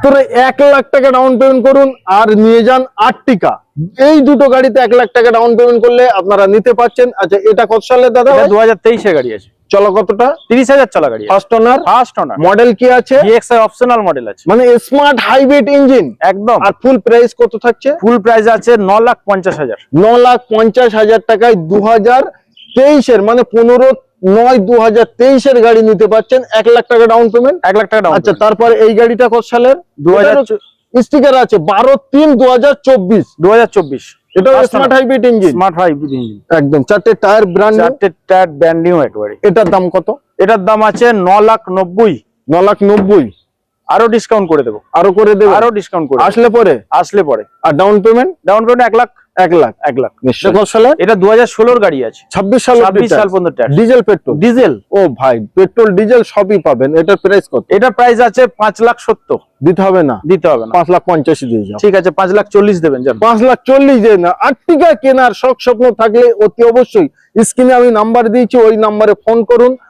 মাত্র এক লাখ টাকা ডাউন পেমেন্ট করুন আর নিয়ে যান আটটিকা এই দুটো গাড়িতে এক লাখ টাকা ডাউন পেমেন্ট করলে আপনারা নিতে পারছেন। আচ্ছা এটা কত সালের দাদা দু হাজার তেইশে গাড়ি আছে। চলো কতটা? তিরিশ হাজার চলা গাড়ি first owner first owner model কি আছে? অপশনাল মডেল আছে। মানে স্মার্ট হাইব্রিড ইঞ্জিন একদম। আর ফুল প্রাইস কত থাকছে? ফুল প্রাইস আছে ন লাখ পঞ্চাশ হাজার। ন লাখ পঞ্চাশ হাজার টাকায় দু হাজার তেইশের মানে পনেরো নয় দু হাজার তেইশের গাড়ি নিতে পারছেন এক লাখ টাকা ডাউন পেমেন্ট এক লাখ টাকা আচ্ছা তারপর এই গাড়িটা কত সালের? দু স্টিকার আছে বারো তিন দু হাজার চব্বিশ। দু হাজার চব্বিশ। এটা smart hybrid engine smart hybrid engine একদম চারটে টায়ার ব্র্যান্ড চারটে টায়ার নিউ একবারে। এটার দাম কত? এটার দাম আছে ন লাখ নব্বই। ন লাখ নব্বই। আরও ডিসকাউন্ট করে দেবো। আরও করে দেবে? আরও ডিসকাউন্ট করে আসলে পরে? আসলে পরে। আর ডাউন পেমেন্ট ডাউন পেমেন্ট এক লাখ। এক লাখ এক লাখ নিশ্চয় সালে এটা দু হাজার ষোলোর গাড়ি আছে। ছাব্বিশ সাল ছাব্বিশ সাল পর্যন্ত ডিজেল পেট্রোল। ডিজেল। ও ভাই পেট্রোল ডিজেল সবই পাবেন। এটার প্রাইস কত? এটা প্রাইস আছে পাঁচ লাখ সত্তর। দিতে হবে না। দিতে হবে না। পাঁচ লাখ পঞ্চাশি দিয়ে যাও। ঠিক আছে পাঁচ লাখ চল্লিশ দেবেন পাঁচ লাখ চল্লিশ না। কেনার শখ স্বপ্ন থাকলে অতি অবশ্যই। স্ক্রিনে আমি নাম্বার দিয়েছি ওই নাম্বারে ফোন করুন।